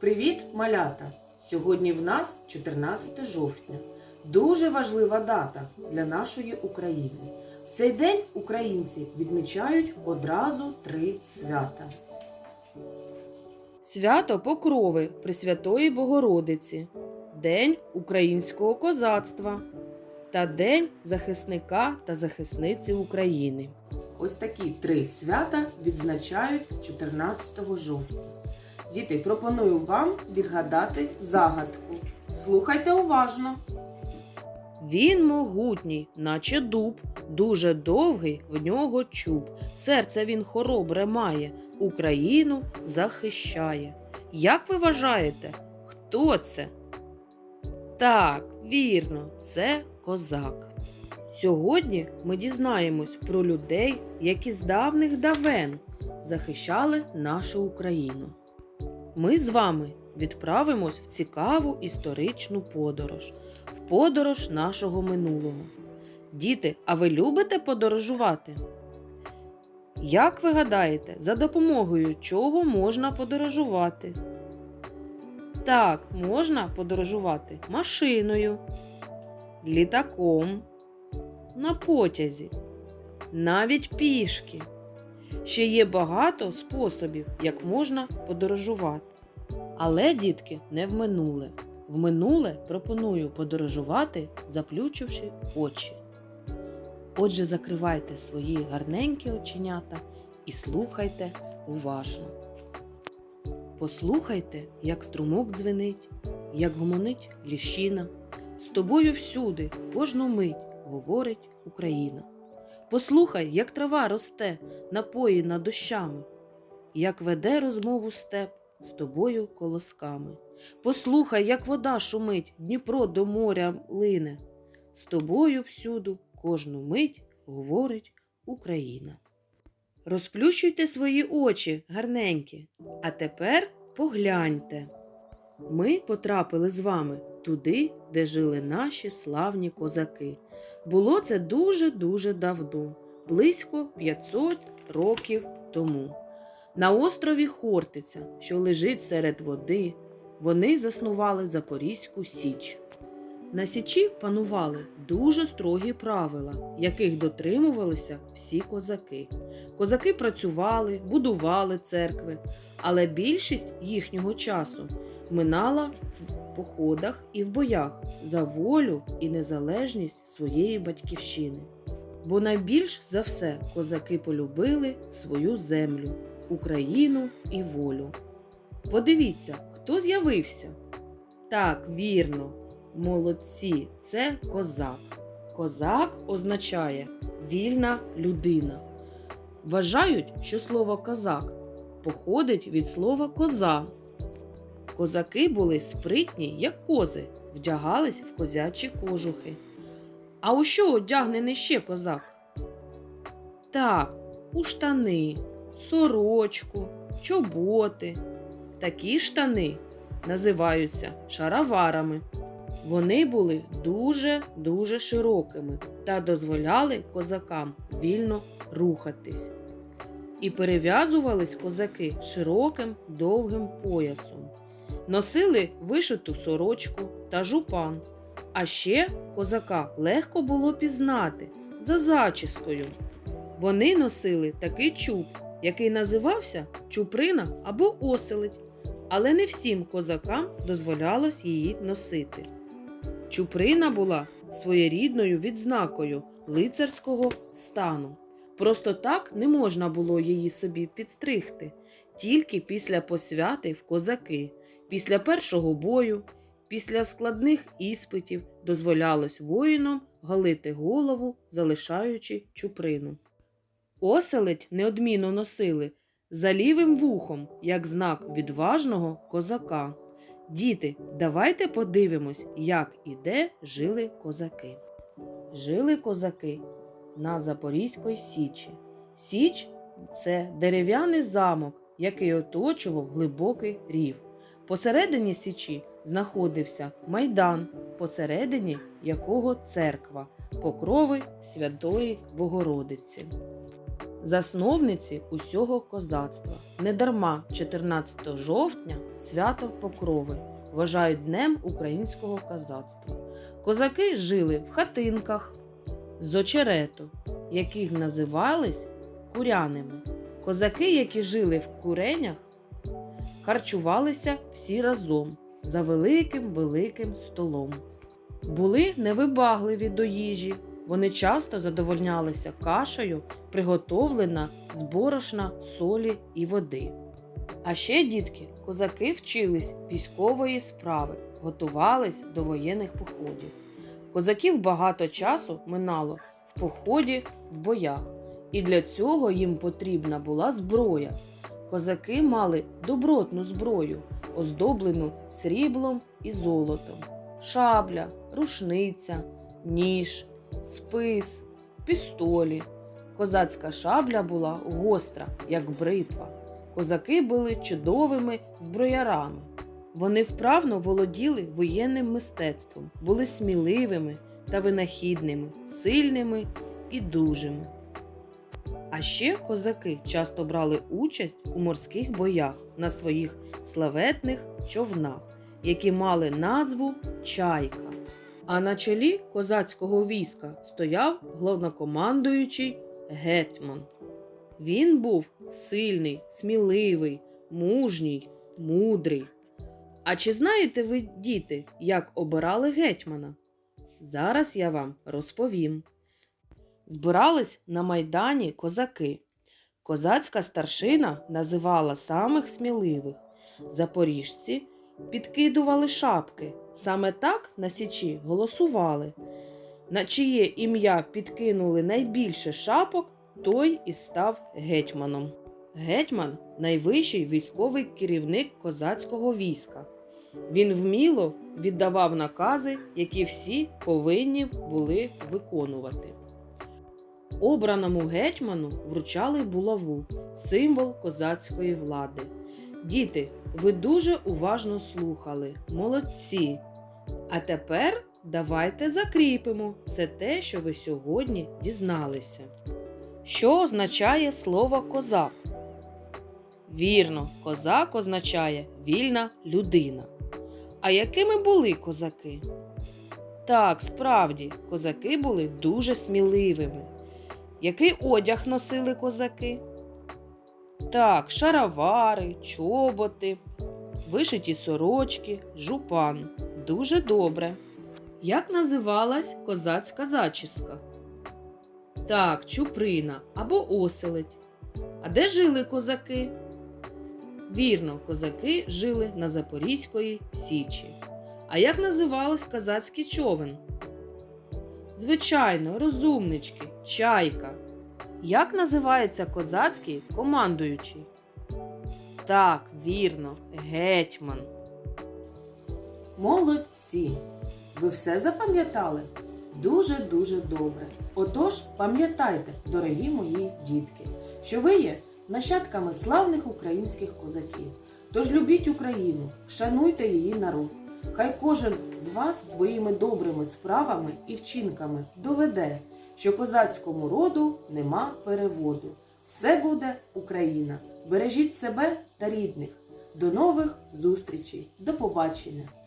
Привіт, малята! Сьогодні в нас 14 жовтня. Дуже важлива дата для нашої України. В цей день українці відмічають одразу три свята. Свято Покрови Пресвятої Богородиці, День українського козацтва та День захисника та захисниці України. Ось такі три свята відзначають 14 жовтня. Діти, пропоную вам відгадати загадку. Слухайте уважно. Він могутній, наче дуб, дуже довгий в нього чуб. Серце він хоробре має, Україну захищає. Як ви вважаєте, хто це? Так, вірно, це козак. Сьогодні ми дізнаємось про людей, які з давних давен захищали нашу Україну. Ми з вами відправимось в цікаву історичну подорож, в подорож нашого минулого. Діти, а ви любите подорожувати? Як ви гадаєте, за допомогою чого можна подорожувати? Так, можна подорожувати машиною, літаком, на потязі, навіть пішки. Ще є багато способів, як можна подорожувати. Але, дітки, не в минуле. В минуле пропоную подорожувати, заплющивши очі. Отже, закривайте свої гарненькі оченята і слухайте уважно. Послухайте, як струмок дзвенить, як гомонить ліщина. З тобою всюди, кожну мить говорить Україна. Послухай, як трава росте, напоїна дощами, як веде розмову степ з тобою колосками. Послухай, як вода шумить, Дніпро до моря лине. З тобою всюду, кожну мить говорить Україна. Розплющуйте свої очі, гарненькі, а тепер погляньте. Ми потрапили з вами туди, де жили наші славні козаки. Було це дуже-дуже давно, близько 500 років тому. На острові Хортиця, що лежить серед води, вони заснували Запорізьку Січ. На Січі панували дуже строгі правила, яких дотримувалися всі козаки. Козаки працювали, будували церкви, але більшість їхнього часу минала в походах і в боях за волю і незалежність своєї батьківщини. Бо найбільш за все козаки полюбили свою землю, Україну і волю. Подивіться, хто з'явився. Так, вірно, молодці, це козак. Козак означає вільна людина. Вважають, що слово козак походить від слова коза. Козаки були спритні, як кози, вдягались в козячі кожухи. А у що одягнений ще козак? Так, у штани, сорочку, чоботи. Такі штани називаються шароварами. Вони були дуже-дуже широкими та дозволяли козакам вільно рухатись. І перев'язувались козаки широким довгим поясом. Носили вишиту сорочку та жупан. А ще козака легко було пізнати за зачіскою. Вони носили такий чуб, який називався чуприна або оселедь, але не всім козакам дозволялось її носити. Чуприна була своєрідною відзнакою лицарського стану. Просто так не можна було її собі підстригти, тільки після посвяти в козаки, після першого бою, після складних іспитів дозволялось воїнам галити голову, залишаючи чуприну. Оселедь неодмінно носили за лівим вухом, як знак відважного козака. Діти, давайте подивимось, як і де жили козаки. Жили козаки на Запорізькій Січі. Січ це дерев'яний замок, який оточував глибокий рів. Посередині Січі знаходився майдан, посередині якого церква, покрови Святої Богородиці. засновниці усього козацтва. Недарма 14 жовтня свято Покрови вважають Днем українського козацтва. Козаки жили в хатинках з очерету, яких називались куряними. Козаки, які жили в куренях, харчувалися всі разом за великим великим столом. Були невибагливі до їжі. Вони часто задовольнялися кашею, приготовлена з борошна, солі і води. А ще, дітки, козаки вчились військової справи, готувались до воєнних походів. Козаків багато часу минало в поході в боях, і для цього їм потрібна була зброя. Козаки мали добротну зброю, оздоблену сріблом і золотом, шабля, рушниця, ніж, спис, пістолі. Козацька шабля була гостра, як бритва. Козаки були чудовими зброярами. Вони вправно володіли воєнним мистецтвом, були сміливими та винахідними, сильними і дужими. А ще козаки часто брали участь у морських боях на своїх славетних човнах, які мали назву Чайка. А на чолі козацького війська стояв головнокомандуючий гетьман. Він був сильний, сміливий, мужній, мудрий. А чи знаєте ви, діти, як обирали гетьмана? Зараз я вам розповім. Збирались на майдані козаки. Козацька старшина називала самих сміливих. Запоріжці підкидували шапки. Саме так на січі голосували. На чиє ім'я підкинули найбільше шапок, той і став гетьманом. Гетьман найвищий військовий керівник козацького війська. Він вміло віддавав накази, які всі повинні були виконувати. Обраному гетьману вручали булаву, символ козацької влади. Діти, ви дуже уважно слухали. Молодці! А тепер давайте закріпимо все те, що ви сьогодні дізналися. Що означає слово козак? Вірно, козак означає вільна людина. А якими були козаки? Так, справді, козаки були дуже сміливими. Який одяг носили козаки? Так, шаровари, чоботи, вишиті сорочки, жупан. Дуже добре. Як називалась козацька зачіска? Так, чуприна або оселедь. А де жили козаки? Вірно, козаки жили на Запорізької Січі. А як називалось козацький човен? Звичайно, розумнички, чайка. Як називається козацький командуючий? Так, вірно, гетьман. Молодці! Ви все запам'ятали? Дуже-дуже добре. Отож, пам'ятайте, дорогі мої дітки, що ви є нащадками славних українських козаків. Тож любіть Україну, шануйте її народ. Хай кожен з вас своїми добрими справами і вчинками доведе, що козацькому роду нема переводу. Все буде Україна. Бережіть себе та рідних. До нових зустрічей. До побачення!